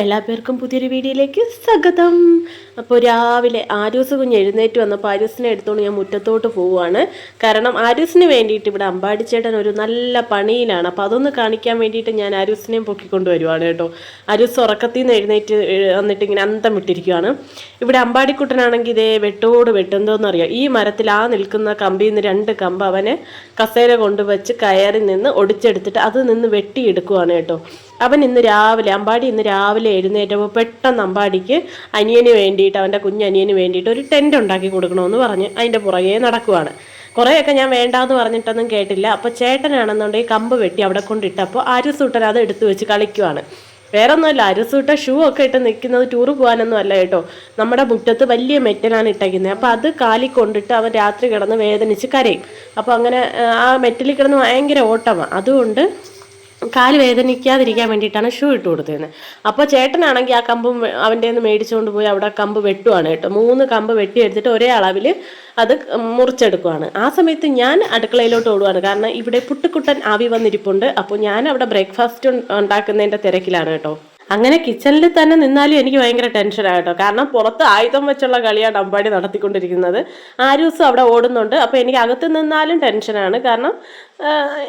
എല്ലാ പേർക്കും പുതിയൊരു വീഡിയോയിലേക്ക് സ്വാഗതം. അപ്പോൾ രാവിലെ ആരൂസ് കുഞ്ഞ് എഴുന്നേറ്റ് വന്നപ്പോൾ ആരൂസിനെ എടുത്തുകൊണ്ട് ഞാൻ മുറ്റത്തോട്ട് പോവുകയാണ്. കാരണം ആരൂസിന് വേണ്ടിയിട്ട് ഇവിടെ അമ്പാടിച്ചേട്ടൻ ഒരു നല്ല പണിയിലാണ്. അപ്പോൾ അതൊന്ന് കാണിക്കാൻ വേണ്ടിയിട്ട് ഞാൻ ആരൂസിനെയും പൊക്കിക്കൊണ്ട് വരുവാണ് കേട്ടോ. ആരൂസ് ഉറക്കത്തിൽ നിന്ന് എഴുന്നേറ്റ് വന്നിട്ട് ഇങ്ങനെ അന്തം വിട്ടിരിക്കുകയാണ് ഇവിടെ അമ്പാടിക്കുട്ടനാണെങ്കിൽ ഇതേ വെട്ടോട് വെട്ടെന്തോന്നറിയാം ഈ മരത്തിൽ ആ നിൽക്കുന്ന കമ്പിയിൽ നിന്ന് രണ്ട് കമ്പ് അവനെ കസേര കൊണ്ടുവച്ച് കയറി നിന്ന് ഒടിച്ചെടുത്തിട്ട് അത് നിന്ന് വെട്ടിയെടുക്കുവാണ് കേട്ടോ. അവൻ ഇന്ന് രാവിലെ അമ്പാടി ഇന്ന് രാവിലെ എഴുന്നേറ്റപ്പോൾ പെട്ടെന്ന് അമ്പാടിക്ക് അനിയന് വേണ്ടിയിട്ട് അവന്റെ കുഞ്ഞനിയന് വേണ്ടിയിട്ട് ഒരു ടെന്റ് ഉണ്ടാക്കി കൊടുക്കണമെന്ന് പറഞ്ഞ് അതിന്റെ പുറകെ നടക്കുവാണ്. കുറേയൊക്കെ ഞാൻ വേണ്ടാന്ന് പറഞ്ഞിട്ടൊന്നും കേട്ടില്ല. അപ്പോൾ ചേട്ടനാണെന്നുണ്ടെങ്കിൽ കമ്പ് വെട്ടി അവിടെ കൊണ്ടിട്ടപ്പോൾ അരിസൂട്ടൻ അത് എടുത്തു വെച്ച് കളിക്കുവാണ്. വേറെ ഒന്നുമല്ല അരസൂട്ട ഷൂ ഒക്കെ ഇട്ട് നിൽക്കുന്നത് ടൂർ പോകാനൊന്നും അല്ല കേട്ടോ. നമ്മുടെ മുറ്റത്ത് വലിയ മെറ്റലാണ് ഇട്ടേക്കുന്നത്. അപ്പോൾ അത് കാലി കൊണ്ടിട്ട് അവൻ രാത്രി കിടന്ന് വേദനിച്ച് കരയും. അപ്പോൾ അങ്ങനെ ആ മെറ്റലിൽ കിടന്ന് ഭയങ്കര ഓട്ടമാണ്. അതുകൊണ്ട് കാൽ വേദനിക്കാതിരിക്കാൻ വേണ്ടിയിട്ടാണ് ഷൂ ഇട്ട് കൊടുത്തിരുന്നത് അപ്പോൾ ചേട്ടനാണെങ്കിൽ ആ കമ്പും അവന്റെ നിന്ന് മേടിച്ചുകൊണ്ട് പോയി അവിടെ കമ്പ് വെട്ടുവാണ് കേട്ടോ. മൂന്ന് കമ്പ് വെട്ടിയെടുത്തിട്ട് ഒരേ അളവിൽ അത് മുറിച്ചെടുക്കുവാണ്. ആ സമയത്ത് ഞാൻ അടുക്കളയിലോട്ട് ഓടുവാണ്. കാരണം ഇവിടെ പുട്ടുക്കുട്ടൻ ആവി വന്നിരിപ്പുണ്ട്. അപ്പോൾ ഞാൻ അവിടെ ബ്രേക്ക്ഫാസ്റ്റ് ഉണ്ടാക്കുന്നതിന്റെ തിരക്കിലാണ് കേട്ടോ. അങ്ങനെ കിച്ചണിൽ തന്നെ നിന്നാലും എനിക്ക് ഭയങ്കര ടെൻഷനാണ് കേട്ടോ. കാരണം പുറത്ത് ആയുധം വെച്ചുള്ള കളിയാണ് അമ്പാടി നടത്തിക്കൊണ്ടിരിക്കുന്നത്. ആരൂസും അവിടെ ഓടുന്നുണ്ട്. അപ്പോൾ എനിക്ക് അകത്ത് നിന്നാലും ടെൻഷനാണ്. കാരണം ആ,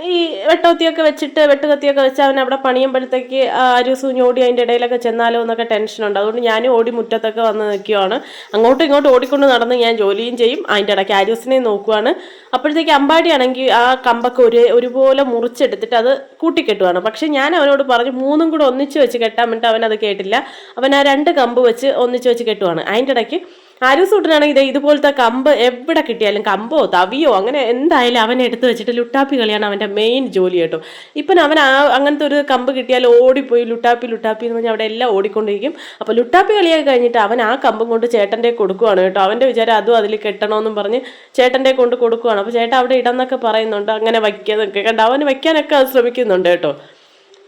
ഈ വെട്ടോത്തിയൊക്കെ വെച്ചിട്ട് വെട്ടുകത്തിയൊക്കെ വെച്ച് അവൻ അവിടെ പണിയുമ്പോഴത്തേക്ക് ആരൂസും ഞോടി അതിന്റെ ഇടയിലൊക്കെ ചെന്നാലോ എന്നൊക്കെ ടെൻഷനുണ്ട് അതുകൊണ്ട് ഞാനും ഓടി മുറ്റത്തൊക്കെ വന്ന് നിൽക്കുവാണ്. അങ്ങോട്ടും ഇങ്ങോട്ടും ഓടിക്കൊണ്ട് നടന്ന് ഞാൻ ജോലിയും ചെയ്യും. അതിന്റെ ഇടയ്ക്ക് ആരൂസിനെയും നോക്കുവാണ്. അപ്പോഴത്തേക്ക് അമ്പാടിയാണെങ്കിൽ ആ കമ്പൊക്കെ ഒരു ഒരുപോലെ മുറിച്ചെടുത്തിട്ട് അത് കൂട്ടിക്കെട്ടുവാണ്. പക്ഷെ ഞാൻ അവനോട് പറഞ്ഞു മൂന്നും കൂടെ ഒന്നിച്ച് വെച്ച് കെട്ടാൻ വേണ്ടിയിട്ട് അവൻ അത് കേട്ടില്ല. അവൻ ആ രണ്ട് കമ്പ് വെച്ച് ഒന്നിച്ച് വെച്ച് കെട്ടുവാണ്. അതിന്റെ ഇടയ്ക്ക് ആരൂസൂട്ടനാണെങ്കിൽ ഇതേ ഇതുപോലത്തെ കമ്പ് എവിടെ കിട്ടിയാലും കമ്പോ തവിയോ അങ്ങനെ എന്തായാലും അവനെ എടുത്തു വെച്ചിട്ട് ലുട്ടാപ്പി കളിയാണ് അവന്റെ മെയിൻ ജോലി കേട്ടോ. ഇപ്പം അവൻ ആ അങ്ങനത്തെ ഒരു കമ്പ് കിട്ടിയാൽ ഓടിപ്പോയി ലുട്ടാപ്പി ലുട്ടാപ്പി എന്ന് പറഞ്ഞാൽ അവിടെ എല്ലാം ഓടിക്കൊണ്ടിരിക്കും. അപ്പോൾ ലുട്ടാപ്പി കളിയൊക്കെ കഴിഞ്ഞിട്ട് അവൻ ആ കമ്പും കൊണ്ട് ചേട്ടന്റെ കൊടുക്കുവാണ് കേട്ടോ. അവന്റെ വിചാരം അതും അതിൽ കെട്ടണമെന്നും പറഞ്ഞ് ചേട്ടന്റെ കൊണ്ട് കൊടുക്കുവാണ്. അപ്പോൾ ചേട്ടൻ അവിടെ ഇടന്നൊക്കെ പറയുന്നുണ്ട്. അങ്ങനെ വയ്ക്കുന്നൊക്കെ കണ്ട? അവന് വയ്ക്കാനൊക്കെ ശ്രമിക്കുന്നുണ്ട് കേട്ടോ.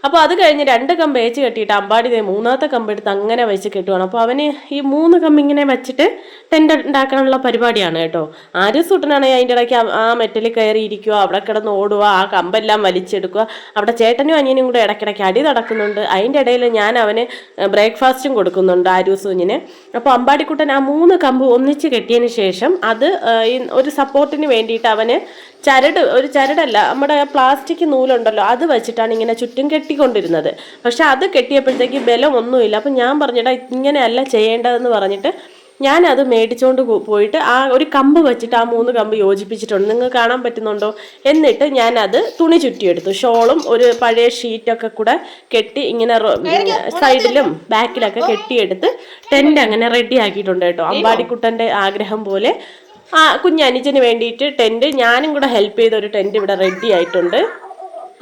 അപ്പോൾ അത് കഴിഞ്ഞ് രണ്ട് കമ്പ് ഏച്ച് കെട്ടിയിട്ട് അമ്പാടി ദേ മൂന്നാമത്തെ കമ്പ് എടുത്ത് അങ്ങനെ വെച്ച് കെട്ടുവാണ്. അപ്പോൾ അവന് ഈ മൂന്ന് കമ്പ് ഇങ്ങനെ വെച്ചിട്ട് ടെന്റ് ഉണ്ടാക്കാനുള്ള പരിപാടിയാണ് കേട്ടോ. ആര് സൂട്ടനാണെങ്കിൽ അതിന്റെ ഇടയ്ക്ക് ആ- മെറ്റൽ കയറി ഇരിക്കുക അവിടെ കിടന്ന് ഓടുക ആ കമ്പെല്ലാം വലിച്ചെടുക്കുക. അവിടെ ചേട്ടനും അനിയനും കൂടെ ഇടയ്ക്കിടയ്ക്ക് അടി നടക്കുന്നുണ്ട്. അതിന്റെ ഇടയിൽ ഞാൻ അവന് ബ്രേക്ക്ഫാസ്റ്റും കൊടുക്കുന്നുണ്ട് ആര്യ കുഞ്ഞിന് അപ്പോൾ അമ്പാടിക്കുട്ടൻ ആ മൂന്ന് കമ്പ് ഒന്നിച്ച് കെട്ടിയതിന് ശേഷം അത് ഒരു സപ്പോർട്ടിന് വേണ്ടിയിട്ട് അവന് ചരട് ഒരു ചരടല്ല നമ്മുടെ പ്ലാസ്റ്റിക് നൂലുണ്ടല്ലോ അത് വെച്ചിട്ടാണ് ഇങ്ങനെ ചുറ്റും കെട്ടിക്കൊണ്ടിരുന്നത്. പക്ഷെ അത് കെട്ടിയപ്പോഴത്തേക്ക് ബലം ഒന്നുമില്ല. അപ്പം ഞാൻ പറഞ്ഞിട്ടാ ഇങ്ങനെയല്ല ചെയ്യേണ്ടതെന്ന് പറഞ്ഞിട്ട് ഞാൻ അത് മേടിച്ചുകൊണ്ട് പോയിട്ട് ആ ഒരു കമ്പ് വെച്ചിട്ട് ആ മൂന്ന് കമ്പ് യോജിപ്പിച്ചിട്ടുണ്ട്. നിങ്ങൾക്ക് കാണാൻ പറ്റുന്നുണ്ടോ? എന്നിട്ട് ഞാൻ അത് തുണി ചുറ്റിയെടുത്തു. ഷോളും ഒരു പഴയ ഷീറ്റൊക്കെ കൂടെ കെട്ടി ഇങ്ങനെ സൈഡിലും ബാക്കിലൊക്കെ കെട്ടിയെടുത്ത് ടെന്റ് അങ്ങനെ റെഡി ആക്കിയിട്ടുണ്ട് കേട്ടോ. അമ്പാടിക്കുട്ടന്റെ ആഗ്രഹം പോലെ ആ കുഞ്ഞനുജന് വേണ്ടിയിട്ട് ടെന്റ് ഞാനും കൂടെ ഹെൽപ്പ് ചെയ്ത ഒരു ടെന്റ് ഇവിടെ റെഡി ആയിട്ടുണ്ട്.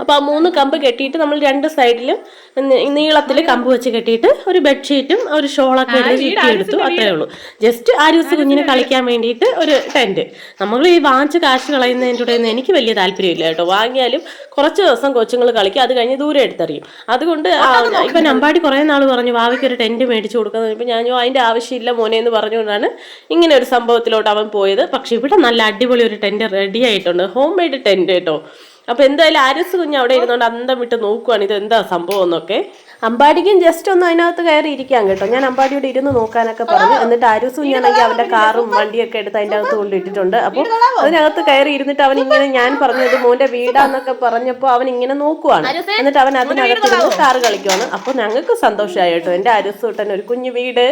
അപ്പോൾ ആ മൂന്ന് കമ്പ് കെട്ടിയിട്ട് നമ്മൾ രണ്ട് സൈഡിലും നീളത്തിൽ കമ്പ് വെച്ച് കെട്ടിയിട്ട് ഒരു ബെഡ്ഷീറ്റും ഒരു ഷോളൊക്കെ എടുത്തു. അത്രേ ഉള്ളൂ. ജസ്റ്റ് ആ ദിവസം കുഞ്ഞിനെ കളിക്കാൻ വേണ്ടിയിട്ട് ഒരു ടെന്റ് നമ്മൾ ഈ വാങ്ങിച്ച് കാശ് കളയുന്നതിന്റെ കൂടെ ഒന്നും എനിക്ക് വലിയ താല്പര്യമില്ല കേട്ടോ. വാങ്ങിയാലും കുറച്ച് ദിവസം കൊച്ചുങ്ങൾ കളിക്കും. അത് കഴിഞ്ഞ് ദൂരെ എടുത്തെറിയും. അതുകൊണ്ട് ഇപ്പം നമ്പാടി കുറേ നാൾ പറഞ്ഞു വാവിക്ക് ഒരു ടെന്റ് മേടിച്ച് കൊടുക്കുന്നത് ഇപ്പം ഞാൻ അതിന്റെ ആവശ്യമില്ല മോനെ എന്ന് പറഞ്ഞുകൊണ്ടാണ് ഇങ്ങനെ ഒരു സംഭവത്തിലോട്ട് അവൻ പോയത്. പക്ഷെ ഇവിടെ നല്ല അടിപൊളി ഒരു ടെന്റ് റെഡി ആയിട്ടുണ്ട്. ഹോം മെയ്ഡ് ടെന്റ് കേട്ടോ. അപ്പൊ എന്തായാലും ആരസ് കുഞ്ഞ് അവിടെ ഇരുന്നോണ്ട് അന്തം വിട്ട് നോക്കുവാണ്. ഇത് എന്താ സംഭവം എന്നൊക്കെ. അമ്പാടിക്കും ജസ്റ്റ് ഒന്ന് അതിനകത്ത് കയറി ഇരിക്കാം കേട്ടോ. ഞാൻ അമ്പാടിയോട് ഇരുന്ന് നോക്കാനൊക്കെ പറഞ്ഞു. എന്നിട്ട് ആരൂസ് കുഞ്ഞാണെങ്കിൽ അവന്റെ കാറും വണ്ടിയൊക്കെ എടുത്ത് അതിന്റെ അകത്ത് കൊണ്ടിട്ടിട്ടുണ്ട് അപ്പോൾ അതിനകത്ത് കയറി ഇരുന്നിട്ട് അവൻ ഇങ്ങനെ ഞാൻ പറഞ്ഞത് മോന്റെ വീടാന്നൊക്കെ പറഞ്ഞപ്പോൾ അവൻ ഇങ്ങനെ നോക്കുവാണ്. എന്നിട്ട് അവൻ അതിനകത്ത് ഇരുന്ന് കാറ് കളിക്കുവാണ്. അപ്പോൾ ഞങ്ങൾക്ക് സന്തോഷമായി കേട്ടോ. എന്റെ കുട്ടൻ ഒരു കുഞ്ഞു വീട്.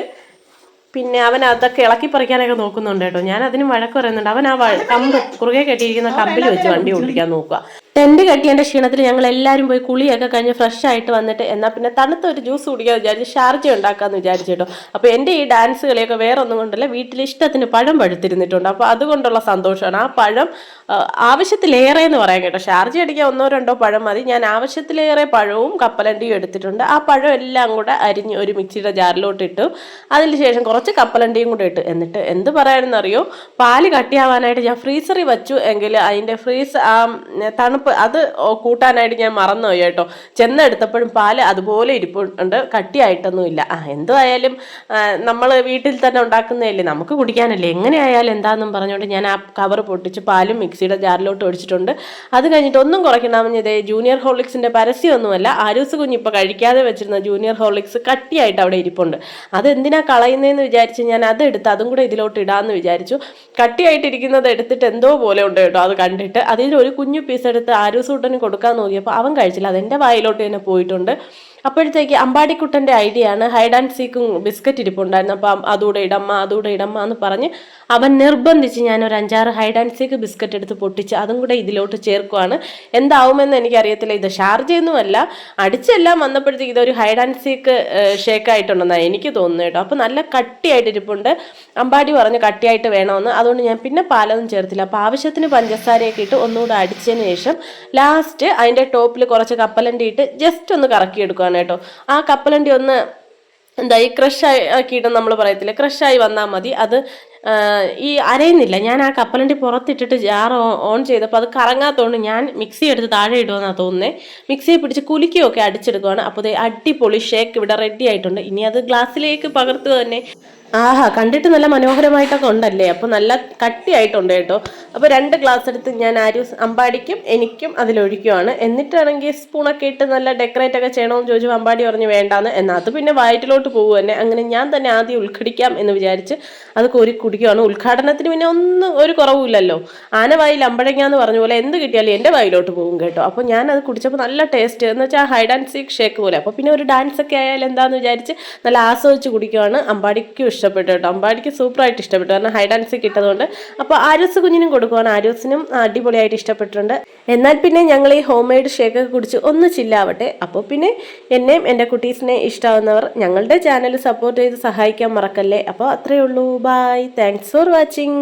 പിന്നെ അവൻ അതൊക്കെ ഇളക്കി പറിക്കാനൊക്കെ നോക്കുന്നുണ്ട് കേട്ടോ. ഞാൻ അതിന് വഴക്ക് പറയുന്നുണ്ട്. അവൻ ആ കമ്പ് കുറുകെ കെട്ടിയിരിക്കുന്ന കമ്പിൽ വെച്ച് വണ്ടി ഓടിക്കാൻ നോക്കുക te ടെന്റ് കെട്ടിയതിന്റെ ക്ഷീണത്തിൽ ഞങ്ങൾ എല്ലാവരും പോയി കുളിയൊക്കെ കഴിഞ്ഞ് ഫ്രഷ് ആയിട്ട് വന്നിട്ട് എന്നാൽ പിന്നെ തണുത്ത ഒരു ജ്യൂസ് കുടിക്കാൻ വിചാരിച്ച് ഷാർജ ഉണ്ടാക്കാന്ന് വിചാരിച്ചു കേട്ടോ. അപ്പോൾ എന്റെ ഈ ഡാൻസ് കളിയൊക്കെ വേറെ ഒന്നും കൊണ്ടല്ല വീട്ടിൽ ഇഷ്ടത്തിന് പഴം പഴുത്തിരുന്നിട്ടുണ്ട്. അപ്പോൾ അതുകൊണ്ടുള്ള സന്തോഷമാണ്. ആ പഴം ആവശ്യത്തിലേറെ എന്ന് പറയാൻ കേട്ടോ. ഷാർജ അടിക്കാൻ ഒന്നോ രണ്ടോ പഴം മതി. ഞാൻ ആവശ്യത്തിലേറെ പഴവും കപ്പലണ്ടിയും എടുത്തിട്ടുണ്ട്. ആ പഴം എല്ലാം കൂടെ അരിഞ്ഞ് ഒരു മിക്സിയുടെ ജാറിലോട്ട് ഇട്ടു. അതിന് ശേഷം കുറച്ച് കപ്പലണ്ടിയും കൂടെ ഇട്ടു. എന്നിട്ട് എന്ത് പറയാനെന്നറിയോ? പാൽ കട്ടിയാവാനായിട്ട് ഞാൻ ഫ്രീസറി വെച്ചു എങ്കിൽ അതിന്റെ ഫ്രീസ് ആ തണുപ്പ് അത് കൂട്ടാനായിട്ട് ഞാൻ മറന്നുപോയി കേട്ടോ. ചെന്നെടുത്തപ്പോഴും പാൽ അതുപോലെ ഇരിപ്പുണ്ട് കട്ടിയായിട്ടൊന്നുമില്ല. ആ എന്തായാലും നമ്മൾ വീട്ടിൽ തന്നെ ഉണ്ടാക്കുന്നതല്ലേ നമുക്ക് കുടിക്കാനല്ലേ. എങ്ങനെയായാലും എന്താണെന്നും പറഞ്ഞുകൊണ്ട് ഞാൻ ആ കവർ പൊട്ടിച്ച് പാലും മിക്സിയുടെ ജാറിലോട്ട് ഒഴിച്ചിട്ടുണ്ട്. അത് കഴിഞ്ഞിട്ട് ഒന്നും കുറയ്ക്കണമെന്ന് ഇതേ ജൂനിയർ ഹോർലിക്സിന്റെ പരസ്യമൊന്നുമല്ല ആരൂസ് കുഞ്ഞ് ഇപ്പോൾ കഴിക്കാതെ വെച്ചിരുന്ന ജൂനിയർ ഹോർലിക്സ് കട്ടിയായിട്ട് അവിടെ ഇരിപ്പുണ്ട്. അത് എന്തിനാ കളയുന്നതെന്ന് വിചാരിച്ച് ഞാൻ അത് എടുത്ത് അതും കൂടെ ഇതിലോട്ട് ഇടാമെന്ന് വിചാരിച്ചു. കട്ടിയായിട്ടിരിക്കുന്നത് എടുത്തിട്ട് എന്തോ പോലെ ഉണ്ട് കേട്ടോ അത് കണ്ടിട്ട്. അതിൽ ഒരു കുഞ്ഞു പീസ് എടുത്ത് ആരൂസൂട്ടന് കൊടുക്കാൻ നോക്കിയപ്പോൾ അവൻ കഴിച്ചില്ല. അതെന്റെ വായിലോട്ട് തന്നെ പോയിട്ടുണ്ട്. അപ്പോഴത്തേക്ക് അമ്പാടിക്കുട്ടന്റെ ഐഡിയ ആണ് ഹൈഡ് ആൻഡ് സീക്കും ബിസ്ക്കറ്റ് ഇരിപ്പുണ്ടായിരുന്നു. അപ്പം അതൂടെ ഇടമ്മ അതൂടെ ഇടമ്മ എന്ന് പറഞ്ഞ് അവൻ നിർബന്ധിച്ച് ഞാൻ ഒരു അഞ്ചാറ് ഹൈഡ് ആൻഡ് സീക്ക് ബിസ്ക്കറ്റ് എടുത്ത് പൊട്ടിച്ച് അതും കൂടെ ഇതിലോട്ട് ചേർക്കുവാണ്. എന്താവുമെന്ന് എനിക്കറിയത്തില്ല. ഇത് ഷാർജയൊന്നുമല്ല അടിച്ചെല്ലാം വന്നപ്പോഴത്തേക്ക് ഇതൊരു ഹൈഡ് ആൻഡ് സീക്ക് ഷേക്ക് ആയിട്ടുണ്ടെന്നാണ് എനിക്ക് തോന്നുന്നത് കേട്ടോ. അപ്പോൾ നല്ല കട്ടിയായിട്ട് ഇരിപ്പുണ്ട്. അമ്പാടി പറഞ്ഞ് കട്ടിയായിട്ട് വേണമെന്ന് അതുകൊണ്ട് ഞാൻ പിന്നെ പാലൊന്നും ചേർത്തില്ല. അപ്പോൾ ആവശ്യത്തിന് പഞ്ചസാരയൊക്കെ ഇട്ട് ഒന്നുകൂടെ അടിച്ചതിന് ശേഷം ലാസ്റ്റ് അതിന്റെ ടോപ്പിൽ കുറച്ച് കപ്പലണ്ടി ഇട്ട് ജസ്റ്റ് ഒന്ന് കറക്കിയെടുക്കുകയാണ് കേട്ടോ ആ കപ്പലണ്ടി ഒന്ന് എന്താ ഈ ക്രഷ് ആക്കിയിട്ട് നമ്മൾ പറയത്തില്ല? ക്രഷായി വന്നാൽ മതി. അത് ഈ അരയുന്നില്ല. ഞാൻ ആ കപ്പലണ്ടി പുറത്തിട്ടിട്ട് ജാർ ഓൺ ചെയ്തപ്പോൾ അത് കറങ്ങാത്തതുകൊണ്ട് ഞാൻ മിക്സി എടുത്ത് താഴെ ഇടുമെന്നാണ് തോന്നുന്നത് മിക്സിയെ പിടിച്ച് കുലുക്കിയൊക്കെ അടിച്ചെടുക്കുകയാണ് അപ്പോൾ അടിപൊളി ഷേക്ക് ഇവിടെ റെഡി ആയിട്ടുണ്ട്. ഇനി അത് ഗ്ലാസ്സിലേക്ക് പകർത്തുക തന്നെ. ആഹാ കണ്ടിട്ട് നല്ല മനോഹരമായിട്ടൊക്കെ ഉണ്ടല്ലേ? അപ്പോൾ നല്ല കട്ടിയായിട്ടുണ്ട് കേട്ടോ. അപ്പോൾ രണ്ട് ഗ്ലാസ് എടുത്ത് ഞാൻ ആരും അമ്പാടിക്കും എനിക്കും അതിലൊഴിക്കുവാണ്. എന്നിട്ടാണെങ്കിൽ സ്പൂണൊക്കെ ഇട്ട് നല്ല ഡെക്കറേറ്റ് ഒക്കെ ചെയ്യണമെന്ന് ചോദിച്ചു അമ്പാടി പറഞ്ഞു വേണ്ടാന്ന്. എന്നാൽ അത് പിന്നെ വയറ്റിലോട്ട് പോകും തന്നെ അങ്ങനെ ഞാൻ തന്നെ ആദ്യം ഉദ്ഘടിക്കാം എന്ന് വിചാരിച്ച് അത് കോരി കുടിക്കുവാണ്. ഉദ്ഘാടനത്തിന് പിന്നെ ഒന്നും ഒരു കുറവുമില്ലല്ലോ. ആന വായിൽ അമ്പഴങ്ങ എന്ന് പറഞ്ഞ പോലെ എന്ത് കിട്ടിയാലും എന്റെ വായിലോട്ട് പോകും കേട്ടോ. അപ്പോൾ ഞാൻ അത് കുടിച്ചപ്പോൾ നല്ല ടേസ്റ്റ് എന്ന് വെച്ചാൽ ഹൈഡ് ആൻഡ് സീക്ക് ഷേക്ക് പോലെ. അപ്പോൾ പിന്നെ ഒരു ഡാൻസ് ഒക്കെ ആയാലും എന്താന്ന് വിചാരിച്ച് നല്ല ആസ്വദിച്ച് കുടിക്കുവാണ് അമ്പാടിക്കും ഇഷ്ടപ്പെട്ടു കേട്ടോ. അമ്പാടിക്ക് സൂപ്പറായിട്ട് ഇഷ്ടപ്പെട്ടു. കാരണം ഹൈ ഡാൻസ് സീക്ക് ഇട്ടതുകൊണ്ട്. അപ്പോൾ ആര്യസ് കുഞ്ഞിനും കൊടുക്കുവാണ്. ആര്യസിനും അടിപൊളിയായിട്ട് ഇഷ്ടപ്പെട്ടിട്ടുണ്ട്. എന്നാൽ പിന്നെ ഞങ്ങൾ ഈ ഹോം മെയ്ഡ് ഷേക്ക് ഒക്കെ കുടിച്ച് ഒന്ന് ചില്ലാവട്ടെ അപ്പോൾ പിന്നെ എന്നെയും എന്റെ കുട്ടീസിനെ ഇഷ്ടമാവുന്നവർ ഞങ്ങളുടെ ചാനൽ സപ്പോർട്ട് ചെയ്ത് സഹായിക്കാൻ മറക്കല്ലേ. അപ്പോൾ അത്രയേ ഉള്ളൂ. Bye thanks for watching